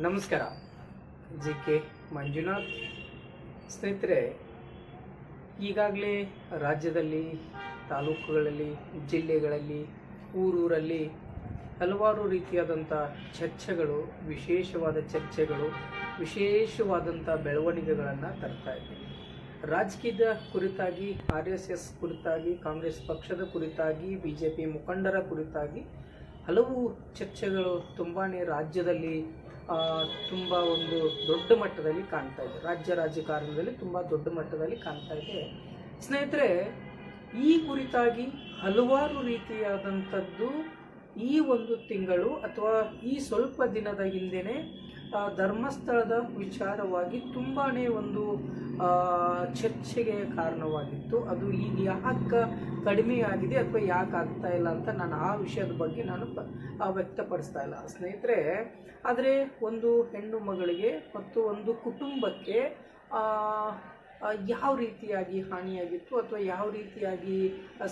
ನಮಸ್ಕಾರ. G K Manjunath. ಸ್ನೇಹಿತರೆ, ಈಗಾಗಲೇ ರಾಜ್ಯದಲ್ಲಿ, ತಾಲೂಕುಗಳಲ್ಲಿ, ಜಿಲ್ಲೆಗಳಲ್ಲಿ, ಊರೂರಲ್ಲಿ ಹಲವಾರು ರೀತಿಯಾದಂಥ ಚರ್ಚೆಗಳು, ವಿಶೇಷವಾದ ಚರ್ಚೆಗಳು, ವಿಶೇಷವಾದಂಥ ಬೆಳವಣಿಗೆಗಳನ್ನು ತರ್ತಾ ಇದೆ ರಾಜಕೀಯದ ಕುರಿತಾಗಿ, ಆರ್ ಎಸ್ ಎಸ್ ಕುರಿತಾಗಿ, ಕಾಂಗ್ರೆಸ್ ಪಕ್ಷದ ಕುರಿತಾಗಿ, ಬಿ ಜೆ ಪಿ ಮುಖಂಡರ ಕುರಿತಾಗಿ ಹಲವು ಚರ್ಚೆಗಳು ತುಂಬಾ ರಾಜ್ಯದಲ್ಲಿ ತುಂಬ ಒಂದು ದೊಡ್ಡ ಮಟ್ಟದಲ್ಲಿ ಕಾಣ್ತಾ ಇದೆ. ರಾಜ್ಯ ರಾಜಕಾರಣದಲ್ಲಿ ತುಂಬಾ ದೊಡ್ಡ ಮಟ್ಟದಲ್ಲಿ ಕಾಣ್ತಾ ಇದೆ. ಸ್ನೇಹಿತರೆ, ಈ ಕುರಿತಾಗಿ ಹಲವಾರು ರೀತಿಯಾದಂಥದ್ದು ಈ ಒಂದು ತಿಂಗಳು ಅಥವಾ ಈ ಸ್ವಲ್ಪ ದಿನದ ಹಿಂದೆನೆ ಧರ್ಮಸ್ಥಳದ ವಿಚಾರವಾಗಿ ತುಂಬಾ ಒಂದು ಚರ್ಚೆಗೆ ಕಾರಣವಾಗಿತ್ತು. ಅದು ಈಗ ಯಾಕೆ ಕಡಿಮೆ ಆಗಿದೆ ಅಥವಾ ಯಾಕೆ ಆಗ್ತಾ ಇಲ್ಲ ಅಂತ ನಾನು ಆ ವಿಷಯದ ಬಗ್ಗೆ ನಾನು ವ್ಯಕ್ತಪಡಿಸ್ತಾ ಇಲ್ಲ. ಸ್ನೇಹಿತರೆ, ಆದರೆ ಒಂದು ಹೆಣ್ಣು ಮಗಳಿಗೆ ಮತ್ತು ಒಂದು ಕುಟುಂಬಕ್ಕೆ ಯಾವ ರೀತಿಯಾಗಿ ಹಾನಿಯಾಗಿತ್ತು ಅಥವಾ ಯಾವ ರೀತಿಯಾಗಿ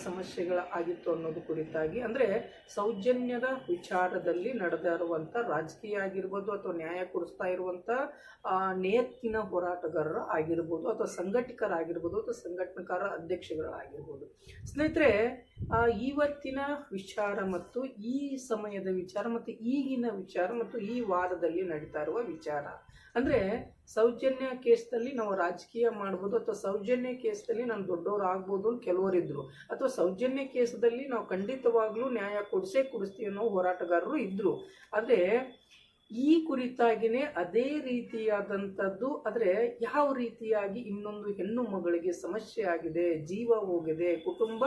ಸಮಸ್ಯೆಗಳು ಆಗಿತ್ತು ಅನ್ನೋದು ಕುರಿತಾಗಿ ಅಂದರೆ ಸೌಜನ್ಯದ ವಿಚಾರದಲ್ಲಿ ನಡೆದ ಇರುವಂಥ ರಾಜಕೀಯ ಆಗಿರ್ಬೋದು ಅಥವಾ ನ್ಯಾಯ ಕೊಡಿಸ್ತಾ ಇರುವಂಥ ನೇತ್ತಿನ ಹೋರಾಟಗಾರರು ಆಗಿರ್ಬೋದು ಅಥವಾ ಸಂಘಟಕರಾಗಿರ್ಬೋದು ಅಥವಾ ಸಂಘಟನಕಾರ ಅಧ್ಯಕ್ಷಗಳಾಗಿರ್ಬೋದು. ಸ್ನೇಹಿತರೆ ಇವತ್ತಿನ ವಿಚಾರ ಮತ್ತು ಈ ಸಮಯದ ವಿಚಾರ ಮತ್ತು ಈಗಿನ ವಿಚಾರ ಮತ್ತು ಈ ವಾರದಲ್ಲಿ ನಡೀತಾ ಇರುವ ವಿಚಾರ ಅಂದರೆ ಸೌಜನ್ಯ ಕೇಸ್ದಲ್ಲಿ ನಾವು ರಾಜಕೀಯ ಮಾಡ್ಬೋದು ಅಥವಾ ಸೌಜನ್ಯ ಕೇಸ್ದಲ್ಲಿ ನಾನು ದೊಡ್ಡವ್ರು ಆಗ್ಬೋದು ಅಂತ ಅಥವಾ ಸೌಜನ್ಯ ಕೇಸದಲ್ಲಿ ನಾವು ಖಂಡಿತವಾಗ್ಲೂ ನ್ಯಾಯ ಕೊಡಿಸೇ ಕೊಡಿಸ್ತೀವಿ ಅನ್ನೋ ಹೋರಾಟಗಾರರು ಇದ್ದರು ಆದರೆ ಈ ಕುರಿತಾಗಿನೇ ಅದೇ ರೀತಿಯಾದಂಥದ್ದು, ಆದರೆ ಯಾವ ರೀತಿಯಾಗಿ ಇನ್ನೊಂದು ಹೆಣ್ಣು ಮಗಳಿಗೆ ಸಮಸ್ಯೆ ಆಗಿದೆ, ಜೀವ ಹೋಗಿದೆ, ಕುಟುಂಬ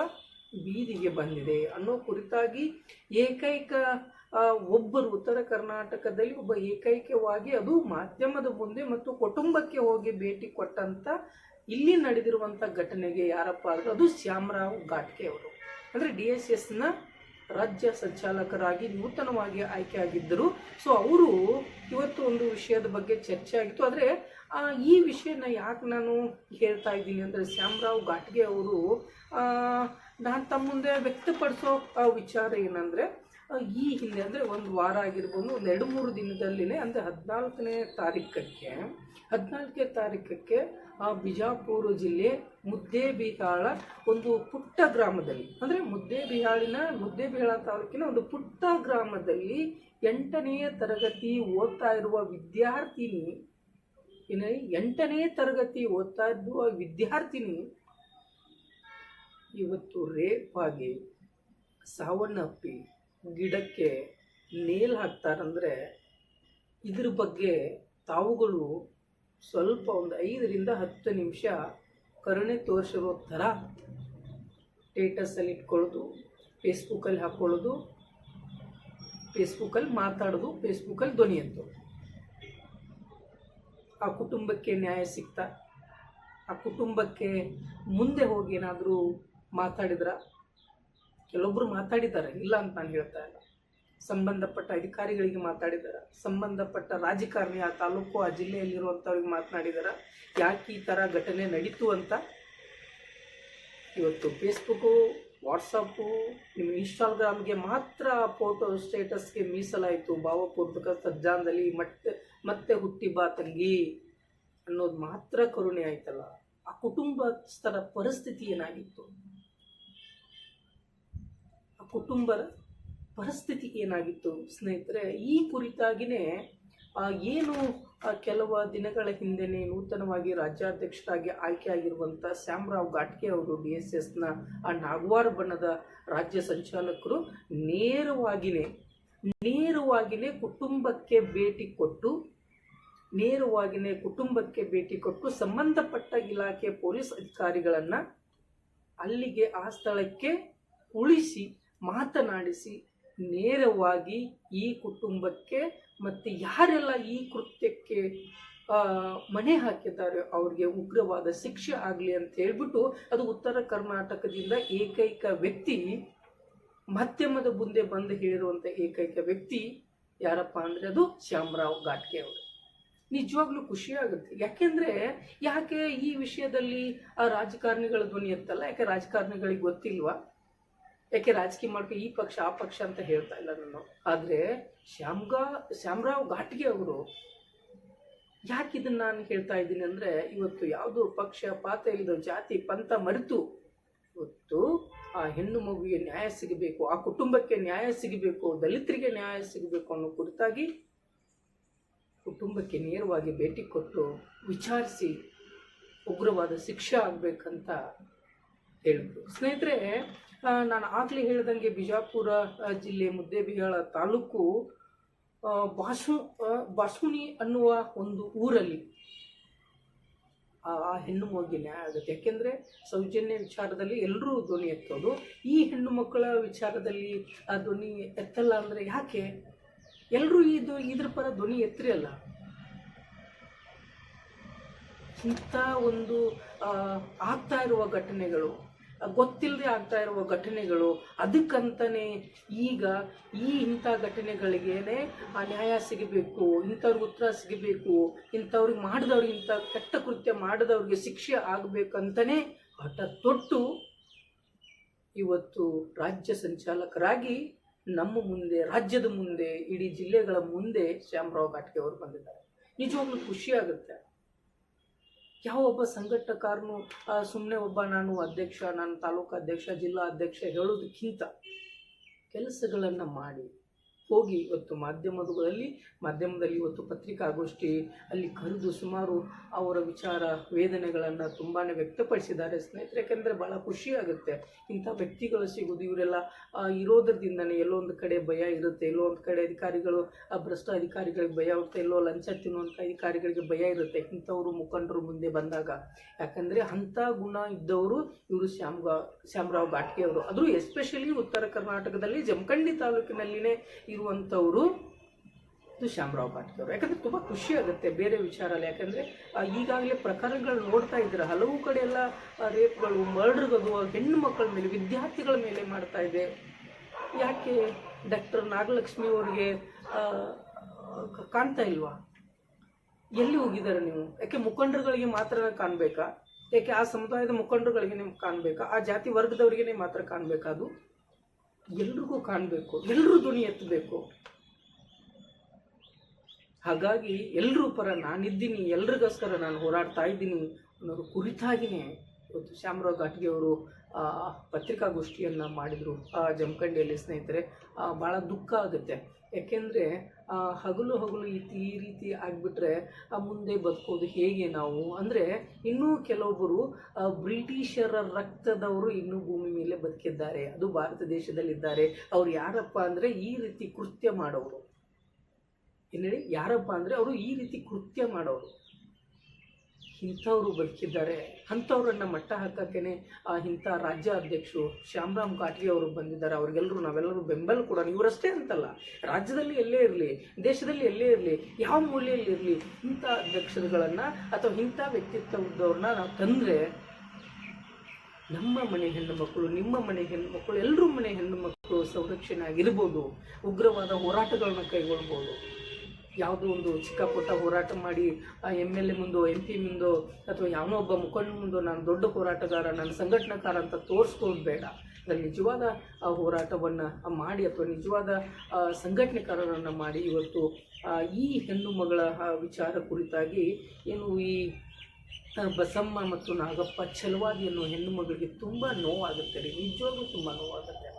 ಬೀದಿಗೆ ಬಂದಿದೆ ಅನ್ನೋ ಕುರಿತಾಗಿ ಏಕೈಕ ಒಬ್ಬರು ಉತ್ತರ ಕರ್ನಾಟಕದಲ್ಲಿ ಒಬ್ಬ ಏಕೈಕವಾಗಿ ಅದು ಮಾಧ್ಯಮದ ಮುಂದೆ ಮತ್ತು ಕುಟುಂಬಕ್ಕೆ ಹೋಗಿ ಭೇಟಿ ಕೊಟ್ಟಂತ ಇಲ್ಲಿ ನಡೆದಿರುವಂಥ ಘಟನೆಗೆ ಯಾರಪ್ಪ ಅಂದ್ರೆ ಅದು ಶ್ಯಾಮರಾವ್ ಘಾಟ್ಗೆ ಅವರು. ಅಂದರೆ ಡಿ ಎಸ್ ಎಸ್ನ ರಾಜ್ಯ ಸಂಚಾಲಕರಾಗಿ ನೂತನವಾಗಿ ಆಯ್ಕೆಯಾಗಿದ್ದರು ಸೊ ಅವರು ಇವತ್ತು ಒಂದು ವಿಷಯದ ಬಗ್ಗೆ ಚರ್ಚೆ ಆಗಿತ್ತು. ಆದರೆ ಈ ವಿಷಯನ ಯಾಕೆ ನಾನು ಹೇಳ್ತಾ ಇದ್ದೀನಿ ಅಂದರೆ ಶ್ಯಾಮರಾವ್ ಘಾಟ್ಗೆ ಅವರು ನಾನು ತಮ್ಮ ಮುಂದೆ ವ್ಯಕ್ತಪಡಿಸೋ ವಿಚಾರ ಏನಂದರೆ ಈ ಹಿಂದೆ ಅಂದರೆ ಒಂದು ವಾರ ಆಗಿರ್ಬೋದು, ಒಂದು ಎರಡು ಮೂರು ದಿನದಲ್ಲಿನೇ ಅಂದರೆ ಹದಿನಾಲ್ಕನೇ ತಾರೀಕಕ್ಕೆ ಹದಿನಾಲ್ಕನೇ ತಾರೀಕಕ್ಕೆ, ಆ, ಬಿಜಾಪುರ ಜಿಲ್ಲೆ ಮುದ್ದೇಬಿಹಾಳ ಒಂದು ಪುಟ್ಟ ಗ್ರಾಮದಲ್ಲಿ, ಅಂದರೆ ಮುದ್ದೇಬಿಹಾಳಿನ, ಮುದ್ದೇಬಿಹಾಳ ತಾಲೂಕಿನ ಒಂದು ಪುಟ್ಟ ಗ್ರಾಮದಲ್ಲಿ ಎಂಟನೆಯ ತರಗತಿ ಓದ್ತಾ ಇರುವ ವಿದ್ಯಾರ್ಥಿನಿ, ಏನು, ಎಂಟನೇ ತರಗತಿ ಓದ್ತಾ ಇರುವ ವಿದ್ಯಾರ್ಥಿನಿ ಇವತ್ತು ರೇಪಾಗಿ ಸಾವನ್ನಪ್ಪಿ ಗಿಡಕ್ಕೆ ನೇಲ್ ಹಾಕ್ತಾರಂದರೆ ಇದ್ರ ಬಗ್ಗೆ ತಾವುಗಳು ಸ್ವಲ್ಪ ಒಂದು ಐದರಿಂದ ಹತ್ತು ನಿಮಿಷ ಕರುಣೆ ತೋರಿಸಿರೋ ಥರ ಸ್ಟೇಟಸಲ್ಲಿ ಇಟ್ಕೊಳ್ಳೋದು, ಫೇಸ್ಬುಕ್ಕಲ್ಲಿ ಹಾಕ್ಕೊಳ್ಳೋದು, ಫೇಸ್ಬುಕ್ಕಲ್ಲಿ ಮಾತಾಡೋದು, ಫೇಸ್ಬುಕ್ಕಲ್ಲಿ ಧ್ವನಿ ಅಂತ ಆ ಕುಟುಂಬಕ್ಕೆ ನ್ಯಾಯ ಸಿಗ್ತಾ, ಆ ಕುಟುಂಬಕ್ಕೆ ಮುಂದೆ ಹೋಗಿ ಏನಾದರೂ ಮಾತಾಡಿದ್ರ? ಕೆಲವೊಬ್ಬರು ಮಾತಾಡಿದ್ದಾರೆ, ಇಲ್ಲ ಅಂತ ನಾನು ಹೇಳ್ತಾ ಇಲ್ಲ. ಸಂಬಂಧಪಟ್ಟ ಅಧಿಕಾರಿಗಳಿಗೆ ಮಾತಾಡಿದ್ದಾರೆ ಸಂಬಂಧಪಟ್ಟ ರಾಜಕಾರಣಿ, ಆ ತಾಲೂಕು, ಆ ಜಿಲ್ಲೆಯಲ್ಲಿರುವಂಥವ್ರಿಗೆ ಮಾತನಾಡಿದಾರ, ಯಾಕೆ ಈ ಥರ ಘಟನೆ ನಡೀತು ಅಂತ? ಇವತ್ತು ಫೇಸ್ಬುಕ್ಕು ವಾಟ್ಸಪ್ಪು ನಿಮ್ಮ ಇನ್ಸ್ಟಾಗ್ರಾಮ್ಗೆ ಮಾತ್ರ ಫೋಟೋ ಸ್ಟೇಟಸ್ಗೆ ಮೀಸಲಾಯಿತು. ಭಾವಪೂರ್ವಕ ಸಜ್ಜಾನದಲ್ಲಿ ಮತ್ತೆ ಮತ್ತೆ ಹುಟ್ಟಿ ಬಾ ತಂಗಿ ಅನ್ನೋದು ಮಾತ್ರ ಕರುಣೆ ಆಯ್ತಲ್ಲ. ಆ ಕುಟುಂಬಸ್ಥರ ಪರಿಸ್ಥಿತಿ ಏನಾಗಿತ್ತು? ಕುಟುಂಬದ ಪರಿಸ್ಥಿತಿ ಏನಾಗಿತ್ತು ಸ್ನೇಹಿತರೆ? ಈ ಕುರಿತಾಗಿನೇ ಏನು ಕೆಲವು ದಿನಗಳ ಹಿಂದೆಯೇ ನೂತನವಾಗಿ ರಾಜ್ಯಾಧ್ಯಕ್ಷರಾಗಿ ಆಯ್ಕೆಯಾಗಿರುವಂಥ ಶ್ಯಾಮರಾವ್ ಘಾಟ್ಗೆ ಅವರು ಡಿ ಎಸ್ ಎಸ್ನ, ಆ, ನಾಗವಾರ ಬಣ್ಣದ ರಾಜ್ಯ ಸಂಚಾಲಕರು ನೇರವಾಗಿಯೇ ನೇರವಾಗಿಯೇ ಕುಟುಂಬಕ್ಕೆ ಭೇಟಿ ಕೊಟ್ಟು ನೇರವಾಗಿಯೇ ಕುಟುಂಬಕ್ಕೆ ಭೇಟಿ ಕೊಟ್ಟು ಸಂಬಂಧಪಟ್ಟ ಇಲಾಖೆ ಪೊಲೀಸ್ ಅಧಿಕಾರಿಗಳನ್ನು ಅಲ್ಲಿಗೆ ಆ ಸ್ಥಳಕ್ಕೆ ಉಳಿಸಿ ಮಾತನಾಡಿಸಿ, ನೇರವಾಗಿ ಈ ಕುಟುಂಬಕ್ಕೆ ಮತ್ತು ಯಾರೆಲ್ಲ ಈ ಕೃತ್ಯಕ್ಕೆ ಮನೆ ಹಾಕಿದ್ದಾರೆ, ಅವ್ರಿಗೆ ಉಗ್ರವಾದ ಶಿಕ್ಷೆ ಆಗಲಿ ಅಂತ ಹೇಳ್ಬಿಟ್ಟು ಅದು ಉತ್ತರ ಕರ್ನಾಟಕದಿಂದ ಏಕೈಕ ವ್ಯಕ್ತಿ, ಮಾಧ್ಯಮದ ಮುಂದೆ ಬಂದು ಹೇಳಿರುವಂಥ ಏಕೈಕ ವ್ಯಕ್ತಿ ಯಾರಪ್ಪ ಅಂದರೆ ಅದು ಶ್ಯಾಮರಾವ್ ಘಾಟ್ಗೆ ಅವರು. ನಿಜವಾಗ್ಲೂ ಖುಷಿ ಆಗುತ್ತೆ. ಯಾಕೆಂದ್ರೆ ಯಾಕೆ ಈ ವಿಷಯದಲ್ಲಿ ಆ ರಾಜಕಾರಣಿಗಳ ಧ್ವನಿ ಎತ್ತಲ್ಲ ಯಾಕೆ ರಾಜಕಾರಣಿಗಳಿಗೆ ಗೊತ್ತಿಲ್ವಾ? ಯಾಕೆ ರಾಜಕೀಯ ಮಾಡ್ಕೊ ಈ ಪಕ್ಷ, ಆ ಪಕ್ಷ ಅಂತ ಹೇಳ್ತಾ ಇಲ್ಲ ನಾನು. ಆದರೆ ಶ್ಯಾಮ್ಗಾ, ಶ್ಯಾಮರಾವ್ ಘಾಟ್ಗೆ ಅವರು ಯಾಕೆ ಇದನ್ನು ನಾನು ಹೇಳ್ತಾ ಇದ್ದೀನಿ ಅಂದರೆ ಇವತ್ತು ಯಾವುದು ಪಕ್ಷ, ಪಾತ್ರ ಇಲ್ಲದ ಜಾತಿ, ಪಂಥ ಮರೆತು ಇವತ್ತು ಆ ಹೆಣ್ಣು ಮಗುವಿಗೆ ನ್ಯಾಯ ಸಿಗಬೇಕು, ಆ ಕುಟುಂಬಕ್ಕೆ ನ್ಯಾಯ ಸಿಗಬೇಕು, ದಲಿತರಿಗೆ ನ್ಯಾಯ ಸಿಗಬೇಕು ಅನ್ನೋ ಕುರಿತಾಗಿ ಕುಟುಂಬಕ್ಕೆ ನೇರವಾಗಿ ಭೇಟಿ ಕೊಟ್ಟು ವಿಚಾರಿಸಿ ಉಗ್ರವಾದ ಶಿಕ್ಷೆ ಆಗಬೇಕಂತ ಹೇಳಿದ್ರು. ಸ್ನೇಹಿತರೆ ನಾನು ಆಗಲೇ ಹೇಳ್ದಂಗೆ ಬಿಜಾಪುರ ಜಿಲ್ಲೆ ಮುದ್ದೇಬಿಹಾಳ ತಾಲೂಕು ಬಾಸು ಬಾಸುಣಿ ಅನ್ನುವ ಒಂದು ಊರಲ್ಲಿ ಆ ಹೆಣ್ಣು ಮಗುವಿಗೆ ನ್ಯಾಯ ಆಗುತ್ತೆ. ಯಾಕೆಂದರೆ ಸೌಜನ್ಯ ವಿಚಾರದಲ್ಲಿ ಎಲ್ಲರೂ ಧ್ವನಿ ಎತ್ತೋದು. ಈ ಹೆಣ್ಣು ಮಕ್ಕಳ ವಿಚಾರದಲ್ಲಿ ಆ ಧ್ವನಿ ಎತ್ತಲ್ಲ ಅಂದರೆ ಯಾಕೆ? ಎಲ್ಲರೂ ಇದು ಇದ್ರ ಪರ ಧ್ವನಿ ಎತ್ತರಿ ಅಲ್ಲ. ಇಂಥ ಒಂದು ಆಗ್ತಾ ಇರುವ ಘಟನೆಗಳು ಗೊತ್ತಿಲ್ಲದೆ ಆಗ್ತಾ ಇರುವ ಘಟನೆಗಳು ಅದಕ್ಕಂತಾನೆ ಈಗ ಈ ಇಂಥ ಘಟನೆಗಳಿಗೇನೆ ಆ ನ್ಯಾಯ ಸಿಗಬೇಕು, ಇಂಥವ್ರಿಗೆ ಉತ್ತರ ಸಿಗಬೇಕು, ಇಂಥವ್ರಿಗೆ ಮಾಡಿದವ್ರಿಗೆ ಇಂಥ ಕೆಟ್ಟ ಕೃತ್ಯ ಮಾಡಿದವ್ರಿಗೆ ಶಿಕ್ಷೆ ಆಗಬೇಕಂತಲೇ ಹಠ ತೊಟ್ಟು ಇವತ್ತು ರಾಜ್ಯ ಸಂಚಾಲಕರಾಗಿ ನಮ್ಮ ಮುಂದೆ, ರಾಜ್ಯದ ಮುಂದೆ, ಇಡೀ ಜಿಲ್ಲೆಗಳ ಮುಂದೆ ಶ್ಯಾಮರಾವ್ ಘಾಟ್ಗೆ ಅವರು ಬಂದಿದ್ದಾರೆ. ನಿಜವಾಗ್ಲೂ ಖುಷಿ ಆಗುತ್ತೆ. ಯಾವ ಒಬ್ಬ ಸಂಘಟಕರನು ಸುಮ್ಮನೆ ಒಬ್ಬ ನಾನು ಅಧ್ಯಕ್ಷ, ನಾನು ತಾಲೂಕು ಅಧ್ಯಕ್ಷ, ಜಿಲ್ಲಾ ಅಧ್ಯಕ್ಷ ಹೇಳೋದಕ್ಕಿಂತ ಕೆಲಸಗಳನ್ನು ಮಾಡಿ. ಹೋಗಿ ಇವತ್ತು ಮಾಧ್ಯಮಗಳಲ್ಲಿ, ಮಾಧ್ಯಮದಲ್ಲಿ ಇವತ್ತು ಪತ್ರಿಕಾಗೋಷ್ಠಿ ಅಲ್ಲಿ ಕರೆದು ಸುಮಾರು ಅವರ ವಿಚಾರ, ವೇದನೆಗಳನ್ನು ತುಂಬಾ ವ್ಯಕ್ತಪಡಿಸಿದ್ದಾರೆ. ಸ್ನೇಹಿತರೆ, ಯಾಕೆಂದರೆ ಭಾಳ ಖುಷಿಯಾಗುತ್ತೆ ಇಂಥ ವ್ಯಕ್ತಿಗಳು ಸಿಗೋದು ಇವರೆಲ್ಲ ಇರೋದ್ರಿಂದನೇ ಎಲ್ಲೋ ಒಂದು ಕಡೆ ಭಯ ಇರುತ್ತೆ. ಎಲ್ಲೋ ಒಂದು ಕಡೆ ಅಧಿಕಾರಿಗಳು, ಆ, ಭ್ರಷ್ಟ ಅಧಿಕಾರಿಗಳಿಗೆ ಭಯ ಇರುತ್ತೆ ಎಲ್ಲೋ ಲಂಚ ತಿನ್ನುವಂಥ ಅಧಿಕಾರಿಗಳಿಗೆ ಭಯ ಇರುತ್ತೆ. ಇಂಥವರು ಮುಖಂಡರು ಮುಂದೆ ಬಂದಾಗ. ಯಾಕಂದರೆ ಅಂಥ ಗುಣ ಇದ್ದವರು ಇವರು ಶ್ಯಾಮ್ ಶ್ಯಾಮರಾವ್ ಘಾಟ್ಗೆ ಅವರು. ಅದು ಎಸ್ಪೆಷಲಿ ಉತ್ತರ ಕರ್ನಾಟಕದಲ್ಲಿ ಜಮಖಂಡಿ ತಾಲೂಕಿನಲ್ಲಿನೇ ಇರುವಂಥವರು ಇದು ಶ್ಯಾಮರಾವ್ ಘಾಟ್ಗೆ ಅವರು ಯಾಕಂದರೆ ತುಂಬ ಖುಷಿ ಆಗುತ್ತೆ ಬೇರೆ ವಿಚಾರ ಅಲ್ಲ ಯಾಕಂದರೆ ಈಗಾಗಲೇ ಪ್ರಕರಣಗಳು ನೋಡ್ತಾ ಇದ್ದಾರೆ ಹಲವು ಕಡೆ ಎಲ್ಲ ರೇಪ್ಗಳು, ಮರ್ಡರ್ಗಳು ಹೆಣ್ಣು ಮಕ್ಕಳ ಮೇಲೆ, ವಿದ್ಯಾರ್ಥಿಗಳ ಮೇಲೆ ಮಾಡ್ತಾ ಇದೆ. ಯಾಕೆ ಡಾಕ್ಟರ್ ನಾಗಲಕ್ಷ್ಮಿ ಅವರಿಗೆ ಕಾಣ್ತಾ ಇಲ್ವಾ? ಎಲ್ಲಿ ಹೋಗಿದ್ದಾರೆ ನೀವು? ಯಾಕೆ ಮುಖಂಡರುಗಳಿಗೆ ಮಾತ್ರ ಕಾಣಬೇಕಾ? ಯಾಕೆ ಆ ಸಮುದಾಯದ ಮುಖಂಡರುಗಳಿಗೆ ನಿಮ್ಗೆ ಕಾಣಬೇಕಾ? ಆ ಜಾತಿ ವರ್ಗದವರಿಗೆ ಮಾತ್ರ ಕಾಣಬೇಕಾ ಅದು? ಎಲ್ರಿಗೂ ಕಾಣಬೇಕು ಎಲ್ಲರೂ ಧ್ವನಿ ಎತ್ತಬೇಕು. ಹಾಗಾಗಿ ಎಲ್ಲರೂ ಪರ ನಾನಿದ್ದೀನಿ, ಎಲ್ರಿಗೋಸ್ಕರ ನಾನು ಹೋರಾಡ್ತಾ ಇದ್ದೀನಿ ಅನ್ನೋದು ಕುರಿತಾಗಿಯೇ ಇವತ್ತು ಶ್ಯಾಮರಾವ್ ಘಾಟ್ಗೆ ಅವರು ಪತ್ರಿಕಾಗೋಷ್ಠಿಯನ್ನು ಮಾಡಿದರು, ಆ, ಜಮಖಂಡಿಯಲ್ಲಿ ಸ್ನೇಹಿತರೆ. ಭಾಳ ದುಃಖ ಆಗುತ್ತೆ. ಯಾಕೆಂದರೆ ಹಗಲು ಹಗಲು ಈ ರೀತಿ ಆಗಿಬಿಟ್ರೆ ಮುಂದೆ ಬದುಕೋದು ಹೇಗೆ ನಾವು? ಅಂದರೆ ಇನ್ನೂ ಕೆಲವೊಬ್ಬರು ಬ್ರಿಟಿಷರ ರಕ್ತದವರು ಇನ್ನೂ ಭೂಮಿ ಮೇಲೆ ಬದುಕಿದ್ದಾರೆ. ಅದು ಭಾರತ ದೇಶದಲ್ಲಿದ್ದಾರೆ. ಅವ್ರು ಯಾರಪ್ಪ ಅಂದರೆ ಈ ರೀತಿ ಕೃತ್ಯ ಮಾಡೋರು. ಏನು ಹೇಳಿ? ಯಾರಪ್ಪ ಅಂದರೆ ಅವರು ಈ ರೀತಿ ಕೃತ್ಯ ಮಾಡೋರು. ಇಂಥವ್ರು ಬದುಕಿದ್ದಾರೆ ಅಂಥವ್ರನ್ನ ಮಟ್ಟ ಹಾಕೋಕ್ಕೇ ಆ ಇಂಥ ರಾಜ್ಯ ಅಧ್ಯಕ್ಷರು ಶ್ಯಾಮರಾಮ್ ಕಾಟ್ರಿ ಅವರು ಬಂದಿದ್ದಾರೆ. ಅವ್ರಿಗೆಲ್ಲರೂ ನಾವೆಲ್ಲರೂ ಬೆಂಬಲ ಕೊಡೋಣ. ಇವರಷ್ಟೇ ಅಂತಲ್ಲ, ರಾಜ್ಯದಲ್ಲಿ ಎಲ್ಲೇ ಇರಲಿ, ದೇಶದಲ್ಲಿ ಎಲ್ಲೇ ಇರಲಿ, ಯಾವ ಮೂಲೆಯಲ್ಲಿರಲಿ ಇಂಥ ಅಧ್ಯಕ್ಷರುಗಳನ್ನು ಅಥವಾ ಇಂಥ ವ್ಯಕ್ತಿತ್ವದವ್ರನ್ನ ನಾವು ತಂದರೆ ನಮ್ಮ ಮನೆ ಹೆಣ್ಣು ಮಕ್ಕಳು, ನಿಮ್ಮ ಮನೆ ಹೆಣ್ಣು ಮಕ್ಕಳು ಎಲ್ಲರೂ ಮನೆ ಹೆಣ್ಣು ಮಕ್ಕಳು ಸಂರಕ್ಷಣೆ ಆಗಿರ್ಬೋದು, ಉಗ್ರವಾದ ಹೋರಾಟಗಳನ್ನ ಕೈಗೊಳ್ಬೋದು. ಯಾವುದೋ ಒಂದು ಚಿಕ್ಕ ಪುಟ್ಟ ಹೋರಾಟ ಮಾಡಿ ಎಂ ಎಲ್ ಎ ಮುಂದೋ, ಎಂ ಪಿ ಮುಂದೋ, ಅಥವಾ ಯಾವನೋ ಒಬ್ಬ ಮುಖಂಡ ಮುಂದೋ ನಾನು ದೊಡ್ಡ ಹೋರಾಟಗಾರ ನಾನು ಸಂಘಟನಾಕಾರ ಅಂತ ತೋರಿಸ್ಕೊಂಡು ಬೇಡ. ಅದರ ನಿಜವಾದ ಹೋರಾಟವನ್ನು ಮಾಡಿ ಅಥವಾ ನಿಜವಾದ ಸಂಘಟನೆಕಾರರನ್ನು ಮಾಡಿ ಇವತ್ತು ಈ ಹೆಣ್ಣು ಮಗಳ ವಿಚಾರ ಕುರಿತಾಗಿ ಏನು ಈ ಬಸಮ್ಮ ಮತ್ತು ನಾಗಪ್ಪ ಛಲವಾದಿ ಅನ್ನೋ ಹೆಣ್ಣು ಮಗಳಿಗೆ ತುಂಬ ನೋವಾಗುತ್ತೆ ರೀ. ನಿಜವಾಗ್ಲೂ ತುಂಬ ನೋವಾಗುತ್ತೆ.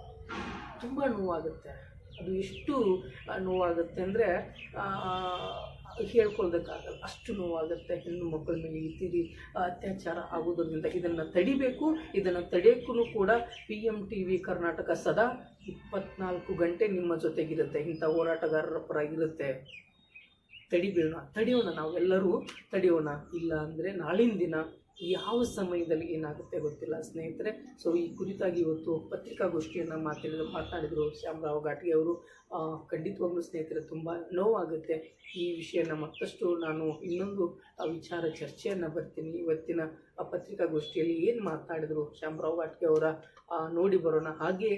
ತುಂಬ ನೋವಾಗುತ್ತೆ. ಅದು ಎಷ್ಟು ನೋವಾಗುತ್ತೆ ಅಂದರೆ ಹೇಳ್ಕೊಳ್ಬೇಕಾಗಲ್ಲ. ಅಷ್ಟು ನೋವಾಗುತ್ತೆ. ಹೆಣ್ಣು ಮಕ್ಕಳ ಮೇಲೆ ಈ ರೀತಿ ಅತ್ಯಾಚಾರ ಆಗೋದ್ರಿಂದ ಇದನ್ನು ತಡಿಬೇಕು. ಇದನ್ನು ತಡೆಯೋಕ್ಕೂ ಕೂಡ P M T V Karnataka ಸದಾ ಇಪ್ಪತ್ನಾಲ್ಕು ಗಂಟೆ ನಿಮ್ಮ ಜೊತೆಗಿರುತ್ತೆ. ಇಂಥ ಹೋರಾಟಗಾರರ ಪರ ಇರುತ್ತೆ. ತಡಿಬೇಡ. ತಡೆಯೋಣ ನಾವೆಲ್ಲರೂ. ತಡೆಯೋಣ. ಇಲ್ಲ ಅಂದರೆ ನಾಳಿನ ದಿನ ಯಾವ ಸಮಯದಲ್ಲಿ ಏನಾಗುತ್ತೆ ಗೊತ್ತಿಲ್ಲ ಸ್ನೇಹಿತರೆ. ಸೊ ಈ ಕುರಿತಾಗಿ ಇವತ್ತು ಪತ್ರಿಕಾಗೋಷ್ಠಿಯನ್ನು ಮಾತಾಡಿದ ಮಾತನಾಡಿದರು ಶ್ಯಾಮರಾವ್ ಘಾಟ್ಗೆ ಅವರು. ಖಂಡಿತವಾಗ್ಲೂ ಸ್ನೇಹಿತರೆ, ತುಂಬ ನೋವಾಗುತ್ತೆ. ಈ ವಿಷಯನ ಮತ್ತಷ್ಟು ನಾನು ಇನ್ನೊಂದು ವಿಚಾರ ಚರ್ಚೆಯನ್ನು ಬರ್ತೀನಿ. ಇವತ್ತಿನ ಪತ್ರಿಕಾಗೋಷ್ಠಿಯಲ್ಲಿ ಏನು ಮಾತನಾಡಿದರು ಶ್ಯಾಮರಾವ್ ಘಾಟ್ಗೆ ಅವರ ನೋಡಿ ಬರೋಣ. ಹಾಗೆ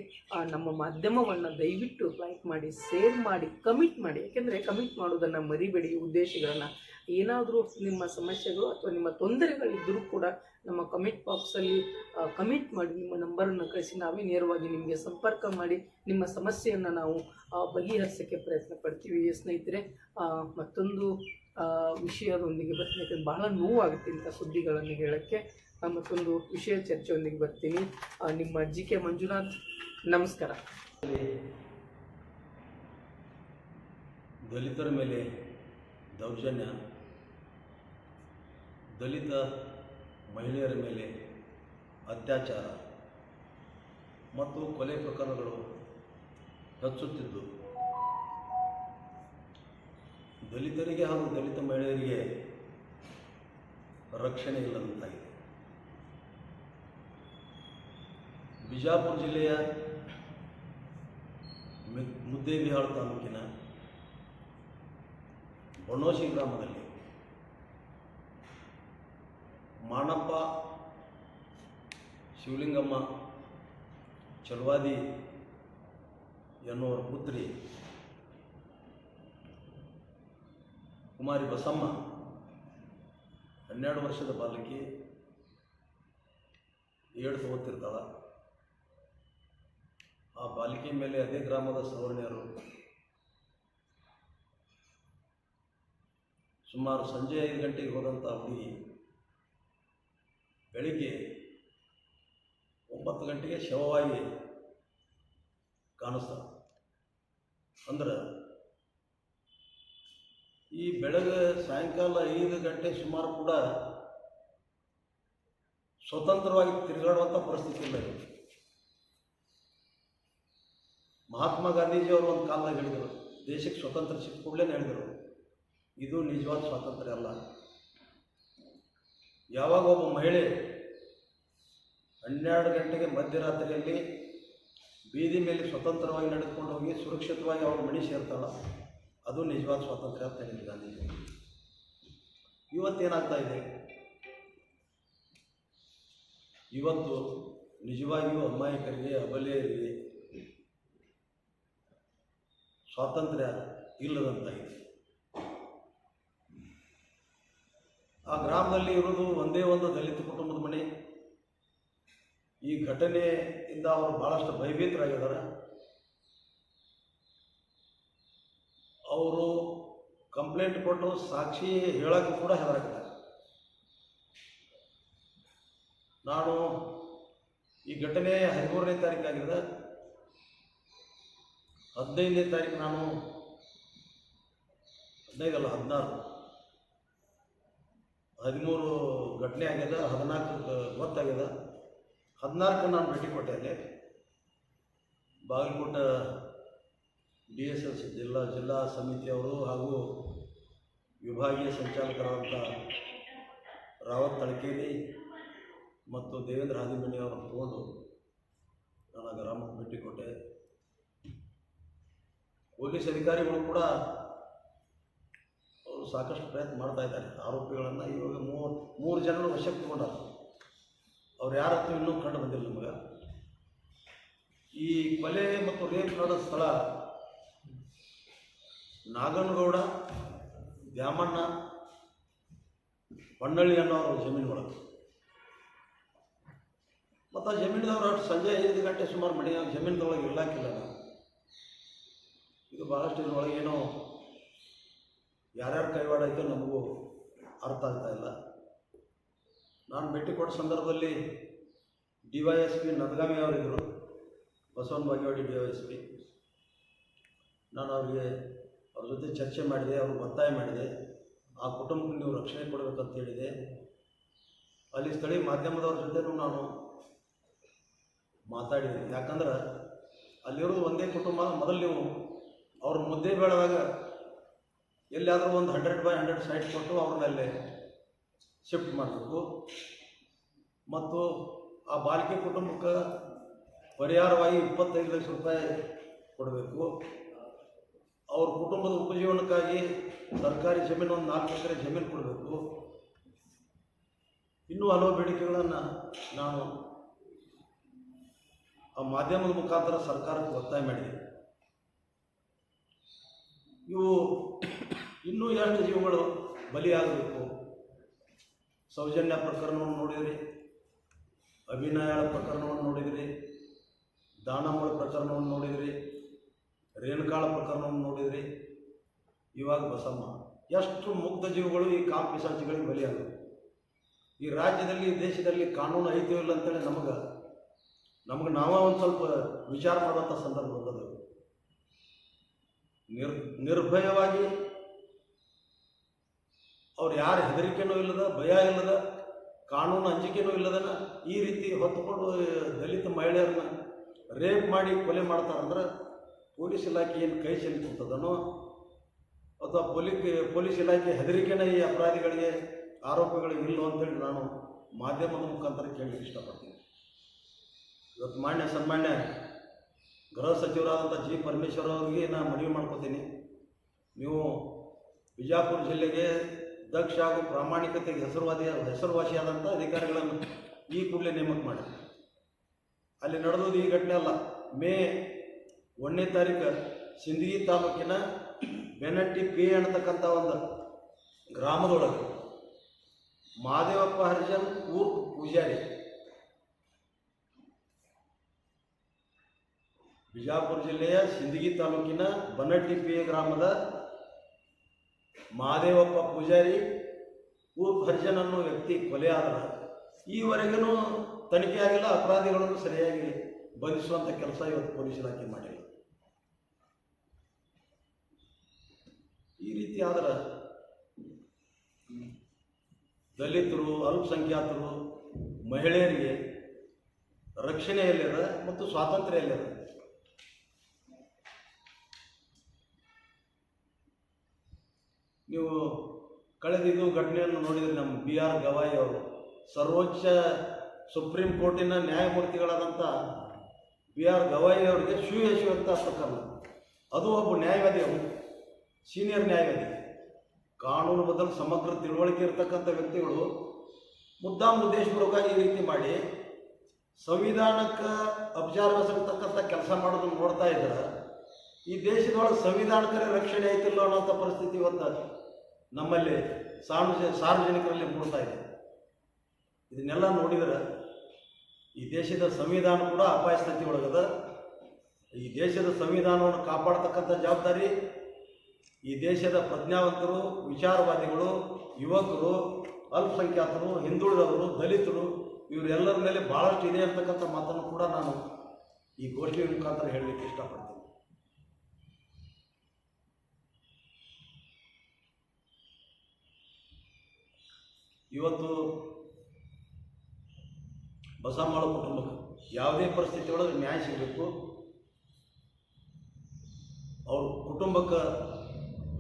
ನಮ್ಮ ಮಾಧ್ಯಮವನ್ನು ದಯವಿಟ್ಟು ಲೈಕ್ ಮಾಡಿ ಶೇರ್ ಮಾಡಿ ಕಮಿಟ್ ಮಾಡಿ. ಯಾಕೆಂದರೆ ಕಮಿಟ್ ಮಾಡೋದನ್ನು ಮರಿಬೇಡಿ. ಉದ್ದೇಶಗಳನ್ನು ಏನಾದರೂ ನಿಮ್ಮ ಸಮಸ್ಯೆಗಳು ಅಥವಾ ನಿಮ್ಮ ತೊಂದರೆಗಳಿದ್ದರೂ ಕೂಡ ನಮ್ಮ ಕಮೆಂಟ್ ಬಾಕ್ಸಲ್ಲಿ ಕಮೆಂಟ್ ಮಾಡಿ, ನಿಮ್ಮ ನಂಬರನ್ನು ಕಳಿಸಿ ನಾವೇ ನೇರವಾಗಿ ನಿಮಗೆ ಸಂಪರ್ಕ ಮಾಡಿ, ನಿಮ್ಮ ಸಮಸ್ಯೆಯನ್ನು ನಾವು ಬಗೆಹರಿಸೋಕ್ಕೆ ಪ್ರಯತ್ನ ಪಡ್ತೀವಿ. ಸ್ನೇಹಿತರೆ ಮತ್ತೊಂದು ವಿಷಯದೊಂದಿಗೆ ಬರ್ತೀನಿ. ಬಹಳ ನೋವಾಗುತ್ತೆ ಇಂಥ ಸುದ್ದಿಗಳನ್ನು ಹೇಳೋಕ್ಕೆ. ಮತ್ತೊಂದು ವಿಷಯ ಚರ್ಚೆಯೊಂದಿಗೆ ಬರ್ತೀನಿ. ನಿಮ್ಮ ಜಿ ಕೆ ಮಂಜುನಾಥ್, ನಮಸ್ಕಾರ. ದಲಿತರ ಮೇಲೆ ದೌರ್ಜನ್ಯ, ದಲಿತ ಮಹಿಳೆಯರ ಮೇಲೆ ಅತ್ಯಾಚಾರ ಮತ್ತು ಕೊಲೆ ಪ್ರಕರಣಗಳು ಹೆಚ್ಚುತ್ತಿದ್ದು, ದಲಿತರಿಗೆ ಹಾಗೂ ದಲಿತ ಮಹಿಳೆಯರಿಗೆ ರಕ್ಷಣೆ ಇಲ್ಲದಂತಾಗಿದೆ. ಬಿಜಾಪುರ ಜಿಲ್ಲೆಯ ಮುದ್ದೇಬಿಹಾಳ್ ತಾಲೂಕಿನ ಬಣೋಶಿ ಗ್ರಾಮದಲ್ಲಿ ಮಾಣಪ್ಪ ಶಿವಲಿಂಗಮ್ಮ, ಚಲವಾದಿ ಎನ್ನುವರ ಪುತ್ರಿ ಕುಮಾರಿ ಬಸಮ್ಮ, ಹನ್ನೆರಡು ವರ್ಷದ ಬಾಲಕಿ, ಏಳು ತಗೋತಿರ್ತಾಳ ಆ ಬಾಲಿಕೆ ಮೇಲೆ ಅದೇ ಗ್ರಾಮದ ಸವರ್ಣಿಯರು ಸುಮಾರು ಸಂಜೆ ಐದು ಗಂಟೆಗೆ ಹೋದಂಥ ಹುಡುಗಿ ಬೆಳಿಗ್ಗೆ ಒಂಬತ್ತು ಗಂಟೆಗೆ ಶವವಾಗಿ ಕಾಣಿಸ್ತಾಳೆ ಅಂದ್ರೆ ಈ ಬೆಳಗ್ಗೆ ಸಾಯಂಕಾಲ ಐದು ಗಂಟೆ ಸುಮಾರು ಕೂಡ ಸ್ವತಂತ್ರವಾಗಿ ತಿರುಗಾಡುವಂಥ ಪರಿಸ್ಥಿತಿ ಇಲ್ಲ. ಮಹಾತ್ಮ ಗಾಂಧೀಜಿಯವರು ಒಂದು ಕಾಲದಾಗ ಹೇಳಿದರು, ದೇಶಕ್ಕೆ ಸ್ವತಂತ್ರ ಸಿಕ್ಕ ಕೂಡಲೇ ಹೇಳಿದರು, ಇದು ನಿಜವಾದ ಸ್ವಾತಂತ್ರ್ಯ ಅಲ್ಲ ಯಾವಾಗ ಒಬ್ಬ ಮಹಿಳೆ ಹನ್ನೆರಡು ಗಂಟೆಗೆ ಮಧ್ಯರಾತ್ರಿಯಲ್ಲಿ ಬೀದಿ ಮೇಲೆ ಸ್ವತಂತ್ರವಾಗಿ ನಡೆದುಕೊಂಡು ಹೋಗಿ ಸುರಕ್ಷಿತವಾಗಿ ಅವಳು ಮಣಿ ಸೇರ್ತಾಳ, ಅದು ನಿಜವಾದ ಸ್ವಾತಂತ್ರ್ಯ ಅಂತ ಹೇಳಿದ್ರು ಗಾಂಧೀಜಿ. ಇವತ್ತೇನಾಗ್ತಾ ಇದೆ? ಇವತ್ತು ನಿಜವಾಗಿಯೂ ಅಮಾಯಕರಿಗೆ, ಅಬಲೆಯರಿಗೆ ಸ್ವಾತಂತ್ರ್ಯ ಇಲ್ಲದಂತಾಗಿದೆ. ಆ ಗ್ರಾಮದಲ್ಲಿ ಇರೋದು ಒಂದೇ ಒಂದು ದಲಿತ ಕುಟುಂಬದ ಮನೆ. ಈ ಘಟನೆಯಿಂದ ಅವರು ಬಹಳಷ್ಟು ಭಯಭೀತರಾಗಿದ್ದಾರೆ. ಅವರು ಕಂಪ್ಲೇಂಟ್ ಕೊಟ್ಟು ಸಾಕ್ಷಿ ಹೇಳಕ್ಕೆ ಕೂಡ ಹೆದರಾಗಿದ್ದಾರೆ. ನಾನು ಈ ಘಟನೆ ಹದಿಮೂರನೇ ತಾರೀಕಾಗಿದೆ ಹದಿನೈದನೇ ತಾರೀಕು ನಾನು ಹದಿನೈದಲ್ಲ ಹದಿನಾರು. ಹದಿಮೂರು ಘಟನೆ ಆಗ್ಯದ, ಹದಿನಾಲ್ಕು ಗೊತ್ತಾಗ್ಯದ. ಹದಿನಾಲ್ಕು ನಾನು ಭೇಟಿ ಕೊಟ್ಟೆ ಅಲ್ಲಿ. ಬಾಗಲಕೋಟ ಡಿ ಎಸ್ ಎಸ್ ಜಿಲ್ಲಾ ಜಿಲ್ಲಾ ಸಮಿತಿಯವರು ಹಾಗೂ ವಿಭಾಗೀಯ ಸಂಚಾಲಕರಾದಂಥ ರಾವತ್ ತಳಕೇರಿ ಮತ್ತು ದೇವೇಂದ್ರ ಹಾದಿಮನಿ ಅವರನ್ನು ತಗೊಂಡು ನಾನು ಗ್ರಾಮಕ್ಕೆ ಭೇಟಿ ಕೊಟ್ಟೆ. ಪೊಲೀಸ್ ಅಧಿಕಾರಿಗಳು ಕೂಡ ಸಾಕಷ್ಟು ಪ್ರಯತ್ನ ಮಾಡ್ತಾ ಇದ್ದಾರೆ. ಆರೋಪಿಗಳನ್ನು ಇವಾಗ ಮೂರು ಮೂರು ಜನರು ವಶಕ್ಕೆ ತಗೊಂಡಾರ. ಅವ್ರು ಯಾರತ್ತೂ ಇನ್ನೂ ಕಂಡು ಬಂದಿಲ್ಲ ನಮಗೆ. ಈ ಕೊಲೆ ಮತ್ತು ರೇಪ್ ನಡೆದ ಸ್ಥಳ ನಾಗನಗೌಡ, ದ್ಯಾಮಣ್ಣ, ಹೊನ್ನಳ್ಳಿ ಅನ್ನೋರು ಜಮೀನುಗಳು ಮತ್ತು ಆ ಜಮೀನದವ್ರು ಅಷ್ಟು ಸಂಜೆ ಐದು ಗಂಟೆ ಸುಮಾರು ಮನೆ ಜಮೀನದೊಳಗೆ ಇರ್ಲಾಕಿಲ್ಲ ಇದು ಭಾಳಷ್ಟು ಇದ್ರೊಳಗೆ ಏನೋ ಯಾರ್ಯಾರು ಕೈವಾಡ ನಮಗೂ ಅರ್ಥ ಆಗ್ತಾ ಇಲ್ಲ. ನಾನು ಭೇಟಿ ಕೊಟ್ಟ ಸಂದರ್ಭದಲ್ಲಿ D Y S P Nadagami ಅವರಿದ್ದರು Basavana Bagewadi D Y S P. ನಾನು ಅವರಿಗೆ ಅವ್ರ ಜೊತೆ ಚರ್ಚೆ ಮಾಡಿದೆ ಅವ್ರಿಗೆ ಒತ್ತಾಯ ಮಾಡಿದೆ, ಆ ಕುಟುಂಬಕ್ಕೆ ನೀವು ರಕ್ಷಣೆ ಕೊಡಬೇಕಂತ ಹೇಳಿದೆ. ಅಲ್ಲಿ ಸ್ಥಳೀಯ ಮಾಧ್ಯಮದವ್ರ ಜೊತೆನೂ ನಾನು ಮಾತಾಡಿದೆ ಯಾಕಂದ್ರೆ ಅಲ್ಲಿರೋದು ಒಂದೇ ಕುಟುಂಬ, ಮೊದಲು ನೀವು ಅವ್ರ ಮುದ್ದೆ ಬೇಡದಾಗ ಎಲ್ಲಿಯಾದರೂ ಒಂದು ಹಂಡ್ರೆಡ್ ಬೈ ಹಂಡ್ರೆಡ್ ಸೈಟ್ ಕೊಟ್ಟು ಅವ್ರನ್ನಲ್ಲಿ ಶಿಫ್ಟ್ ಮಾಡಬೇಕು. ಮತ್ತು ಆ ಬಾಲಿಕೆ ಕುಟುಂಬಕ್ಕೆ ಪರಿಹಾರವಾಗಿ ಇಪ್ಪತ್ತೈದು ಲಕ್ಷ ರೂಪಾಯಿ ಕೊಡಬೇಕು. ಅವ್ರ ಕುಟುಂಬದ ಉಪಜೀವನಕ್ಕಾಗಿ ಸರ್ಕಾರಿ ಜಮೀನು ಒಂದು ನಾಲ್ಕು ಎಕರೆ ಜಮೀನು ಕೊಡಬೇಕು. ಇನ್ನೂ ಹಲವು ಬೇಡಿಕೆಗಳನ್ನು ನಾನು ಆ ಮಾಧ್ಯಮದ ಮುಖಾಂತರ ಸರ್ಕಾರಕ್ಕೆ ಒತ್ತಾಯ ಮಾಡಿದೆ. ಇವು ಇನ್ನೂ ಎಷ್ಟು ಜೀವಗಳು ಬಲಿಯಾಗಬೇಕು. ಸೌಜನ್ಯ ಪ್ರಕರಣವನ್ನು ನೋಡಿದರೆ ಅಭಿನಯಳ ಪ್ರಕರಣವನ್ನು ನೋಡಿದರೆ ದಾನಮ್ಮಳ ಪ್ರಕರಣವನ್ನು ನೋಡಿದರೆ, ರೇಣುಕಾಳ ಪ್ರಕರಣವನ್ನು ನೋಡಿದರೆ. ಇವಾಗ ಬಸಮ್ಮ, ಎಷ್ಟು ಮುಗ್ಧ ಜೀವಗಳು ಈ ಕಾಮ್ ಸಾಚಿಗಳಿಗೆ ಬಲಿಯಾಗವು ಈ ರಾಜ್ಯದಲ್ಲಿ ದೇಶದಲ್ಲಿ ಕಾನೂನು ಐತಿಯೋ ಇಲ್ಲ ಅಂತೇಳಿ ನಮಗೆ ನಮಗೆ ನಾವೇ ಒಂದು ಸ್ವಲ್ಪ ವಿಚಾರ ಮಾಡುವಂಥ ಸಂದರ್ಭ ಬಂದದ್ದು. ನಿರ್, ನಿರ್ಭಯವಾಗಿ ಅವ್ರು ಯಾರು ಹೆದರಿಕೆನೂ ಇಲ್ಲದ, ಭಯ ಇಲ್ಲದ, ಕಾನೂನು ಅಂಜಿಕೆನೂ ಇಲ್ಲದನ ಈ ರೀತಿ ಹೊತ್ತುಕೊಂಡು ದಲಿತ ಮಹಿಳೆಯರನ್ನ ರೇಪ್ ಮಾಡಿ ಕೊಲೆ ಮಾಡ್ತಾರಂದ್ರೆ ಪೊಲೀಸ್ ಇಲಾಖೆ ಏನು ಕೈ ಚೆಲ್ಲಿ ಅಥವಾ ಪೊಲೀಸ್ ಪೊಲೀಸ್ ಇಲಾಖೆ ಹೆದರಿಕೆನ ಈ ಅಪರಾಧಿಗಳಿಗೆ ಆರೋಪಿಗಳಿಗೆ ಇಲ್ಲೋ ಅಂತೇಳಿ ನಾನು ಮಾಧ್ಯಮದ ಮುಖಾಂತರ ಕೇಳಲಿಕ್ಕೆ ಇಷ್ಟಪಡ್ತೀನಿ. ಇವತ್ತು ಮಾನ್ಯ ಸನ್ಮಾನ್ಯ ಗೃಹ ಸಚಿವರಾದಂಥ ಜಿ ಪರಮೇಶ್ವರ ಅವರಿಗೆ ನಾನು ಮನವಿ ಮಾಡ್ಕೋತೀನಿ. ನೀವು ಬಿಜಾಪುರ ಜಿಲ್ಲೆಗೆ ದಕ್ಷ ಹಾಗೂ ಪ್ರಾಮಾಣಿಕತೆಗೆ ಹೆಸರುವಾದಿ ಹೆಸರುವಾಸಿಯಾದಂಥ ಅಧಿಕಾರಿಗಳನ್ನು ಈ ಕೂಡಲೇ ನೇಮಕ ಮಾಡಿ. ಅಲ್ಲಿ ನಡೆದೋದು ಈ ಘಟನೆ ಅಲ್ಲ. ಮೇ ಒಂದನೇ ತಾರೀಕು ಸಿಂದಗಿ ತಾಲೂಕಿನ ಬೆನಟ್ಟಿ ಪಿ ಅನ್ನತಕ್ಕಂಥ ಒಂದು ಗ್ರಾಮದೊಳಗೆ ಮಹಾದೇವಪ್ಪ ಹರಿಜನ್ ಊರ್ ಪೂಜಾರಿ ಬಿಜಾಪುರ ಜಿಲ್ಲೆಯ ಸಿಂದಗಿ ತಾಲೂಕಿನ ಬನಟ್ಟಿಪಿ ಗ್ರಾಮದ ಮಹಾದೇವಪ್ಪ ಪೂಜಾರಿ ಊರ್ ಭರ್ಜನ್ ಅನ್ನೋ ವ್ಯಕ್ತಿ ಕೊಲೆ ಆದ ಈವರೆಗೂ ತನಿಖೆ ಆಗಿಲ್ಲ, ಅಪರಾಧಿಗಳನ್ನು ಸರಿಯಾಗಿ ಬಂಧಿಸುವಂಥ ಕೆಲಸ ಇವತ್ತು ಪೊಲೀಸ್ ಇಲಾಖೆ ಮಾಡಿಲ್ಲ. ಈ ರೀತಿ ಆದ್ರೆ ದಲಿತರು, ಅಲ್ಪಸಂಖ್ಯಾತರು, ಮಹಿಳೆಯರಿಗೆ ರಕ್ಷಣೆ ಎಲ್ಲಿದೆ ಮತ್ತು ಸ್ವಾತಂತ್ರ್ಯ ಎಲ್ಲಿದೆ ನೀವು ಕಳೆದಿದ್ದು ಘಟನೆಯನ್ನು ನೋಡಿದರೆ ನಮ್ಮ ಬಿ ಆರ್ ಗವಾಯಿ ಅವರು ಸರ್ವೋಚ್ಚ ಸುಪ್ರೀಂ ಕೋರ್ಟಿನ ನ್ಯಾಯಮೂರ್ತಿಗಳಾದಂಥ ಬಿ ಆರ್ ಗವಾಯಿ ಅವರಿಗೆ ಶೂ ಅಂತ ಪ್ರಕರಣ. ಅದು ಒಬ್ಬ ನ್ಯಾಯವಾದಿ ಅವರು, ಸೀನಿಯರ್ ನ್ಯಾಯವಾದಿ. ಕಾನೂನು ಬದಲು ಸಮಗ್ರ ತಿಳುವಳಿಕೆ ಇರತಕ್ಕಂಥ ವ್ಯಕ್ತಿಗಳು ಮುದ್ದಾಂ ಉದ್ದೇಶಪೂರ್ವಕವಾಗಿ ಈ ರೀತಿ ಮಾಡಿ ಸಂವಿಧಾನಕ್ಕೆ ಅಬ್ಜಾರ್ವಸತಕ್ಕಂಥ ಕೆಲಸ ಮಾಡೋದನ್ನು ನೋಡ್ತಾ ಇದ್ದಾರೆ. ಈ ದೇಶದೊಳಗೆ ಸಂವಿಧಾನಕರೇ ರಕ್ಷಣೆ ಆಯ್ತಿಲ್ಲ ಅನ್ನೋಂಥ ಪರಿಸ್ಥಿತಿ ಇವತ್ತು ನಮ್ಮಲ್ಲಿ ಸಾರ್ವಜ, ಸಾರ್ವಜನಿಕರಲ್ಲಿ ಮೂಡ್ತಾ ಇದೆ. ಇದನ್ನೆಲ್ಲ ನೋಡಿದರೆ ಈ ದೇಶದ ಸಂವಿಧಾನ ಕೂಡ ಅಪಾಯ ಸ್ಥಿತಿ ಒಳಗದ. ಈ ದೇಶದ ಸಂವಿಧಾನವನ್ನು ಕಾಪಾಡ್ತಕ್ಕಂಥ ಜವಾಬ್ದಾರಿ, ಈ ದೇಶದ ಪ್ರಜ್ಞಾವಂತರು, ವಿಚಾರವಾದಿಗಳು, ಯುವಕರು, ಅಲ್ಪಸಂಖ್ಯಾತರು, ಹಿಂದುಳಿದವರು, ದಲಿತರು, ಇವರೆಲ್ಲರ ಮೇಲೆ ಭಾಳಷ್ಟು ಇದೆ ಅಂತಕ್ಕಂಥ ಮಾತನ್ನು ಕೂಡ ನಾನು ಈ ಗೋಷ್ಠಿಯ ಮುಖಾಂತರ ಹೇಳಲಿಕ್ಕೆ ಇಷ್ಟಪಡ್ತೀನಿ. ಇವತ್ತು ಬಸಮ್ಮಳ ಕುಟುಂಬಕ್ಕೆ ಯಾವುದೇ ಪರಿಸ್ಥಿತಿ ಒಳಗೆ ನ್ಯಾಯ ಸಿಗಬೇಕು. ಅವ್ರ ಕುಟುಂಬಕ್ಕೆ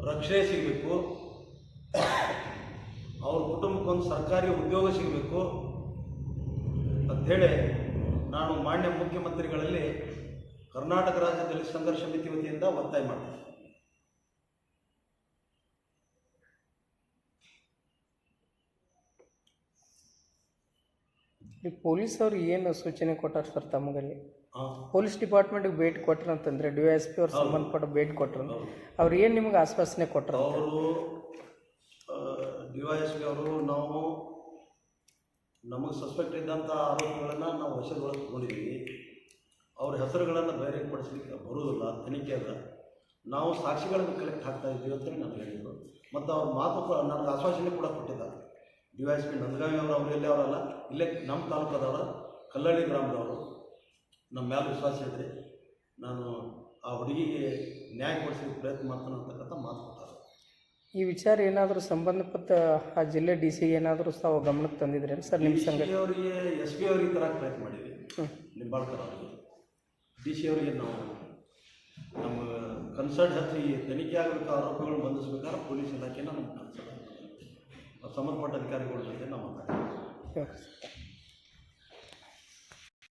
ರಕ್ಷಣೆ ಸಿಗಬೇಕು. ಅವ್ರ ಕುಟುಂಬಕ್ಕೊಂದು ಸರ್ಕಾರಿ ಉದ್ಯೋಗ ಸಿಗಬೇಕು. ಅಂಥೇಳಿ ನಾನು ಮಾನ್ಯ ಮುಖ್ಯಮಂತ್ರಿಗಳಲ್ಲಿ ಕರ್ನಾಟಕ ರಾಜ್ಯದಲ್ಲಿ ಸಂಘರ್ಷ ಸಮಿತಿ ವತಿಯಿಂದ ಒತ್ತಾಯ ಮಾಡ್ತೀನಿ. ಈ ಪೊಲೀಸ್ ಅವ್ರು ಏನು ಸೂಚನೆ ಕೊಟ್ಟಾರ ಸರ್ ತಮಗಲ್ಲಿ? ಪೊಲೀಸ್ ಡಿಪಾರ್ಟ್ಮೆಂಟ್ಗೆ ಭೇಟಿ ಕೊಟ್ರ ಅಂತಂದ್ರೆ ಡಿ ಎಸ್ ಪಿ ಅವ್ರು ಸಂಬಂಧಪಟ್ಟ ಭೇಟಿ ಕೊಟ್ರು. ಅವ್ರು ಏನು ನಿಮ್ಗೆ ಆಶ್ವಾಸನೆ ಕೊಟ್ಟರು ಅವರು ಡಿ ವೈ ಎಸ್ ಪಿ ಅವರು ನಾವು ನಮಗೆ ಸಸ್ಪೆಕ್ಟ್ ಇದ್ದಂಥ ಆರೋಪಿಗಳನ್ನು ನಾವು ವಶದೊಳಗೆ ತಗೊಂಡಿದ್ದೀವಿ ಅವ್ರ ಹೆಸರುಗಳನ್ನು ಬಹಿರಂಗಪಡಿಸ್ಲಿಕ್ಕೆ ಬರುವುದಿಲ್ಲ ತನಿಖೆ ಅದ. ನಾವು ಸಾಕ್ಷಿಗಳನ್ನು ಕಲೆಕ್ಟ್ ಹಾಕ್ತಾ ಇದ್ದೀವಿ ಅಂತಲೇ ನಾನು ಹೇಳಿದರು ಮತ್ತು ಅವ್ರ ಮಾತು ನನಗೆ ಆಶ್ವಾಸನೆ ಕೂಡ ಕೊಟ್ಟಿದ್ದಾರೆ. ಡಿ ವೈ ಎಸ್ ಪಿ ನಂದಗಾಮಿಯವರು ಅವರು ಇಲ್ಲೇ ಅವರಲ್ಲ? ಇಲ್ಲೇ ನಮ್ಮ ತಾಲೂಕದವರು ಕಲ್ಲಳ್ಳಿ ಗ್ರಾಮದವರು. ನಮ್ಮ ಮೇಲೆ ವಿಶ್ವಾಸ ಇದ್ರಿ ನಾನು ಆ ಹುಡುಗಿಗೆ ನ್ಯಾಯ ಕೊಡಿಸ್ಲಿಕ್ಕೆ ಪ್ರಯತ್ನ ಮಾಡ್ತಾನೆ ಅಂತಕ್ಕಂಥ ಮಾತು ಕೊಡ್ತಾರೆ ಈ ವಿಚಾರ ಏನಾದರೂ ಸಂಬಂಧಪಟ್ಟ ಆ ಜಿಲ್ಲೆ ಡಿ ಸಿ ಏನಾದರೂ ತಾವು ಗಮನಕ್ಕೆ ತಂದಿದ್ರೇನು ಸರ್ ನಿಮ್ಮ ಸಂಘ ಅವರಿಗೆ ಎಸ್ ಪಿ ಅವರಿಗೆ ತರ ಪ್ರಯತ್ನ ಮಾಡಿದ್ವಿ. ನಿಂಬಾಳ್ಕರ್ ಅವರಿಗೆ. ಡಿ ಸಿ ಅವರಿಗೆ ನಾವು ನಮ್ಮ ಕನ್ಸರ್ಟ್ ಹಚ್ಚಿ ಈ ತನಿಖೆ ಆಗಬೇಕು ಆರೋಪಗಳು ಬಂಧಿಸಬೇಕಾದ್ರೆ ಪೊಲೀಸ್ ಇಲಾಖೆನ ನಮ್ಮ ಕನ್ಸರ್ಟ್ ಸಂಬಂಧಪಟ್ಟ ಅಧಿಕಾರಿಗಳ ಜೊತೆ ನಾವು ಮಾತಾಡ್ತೀವಿ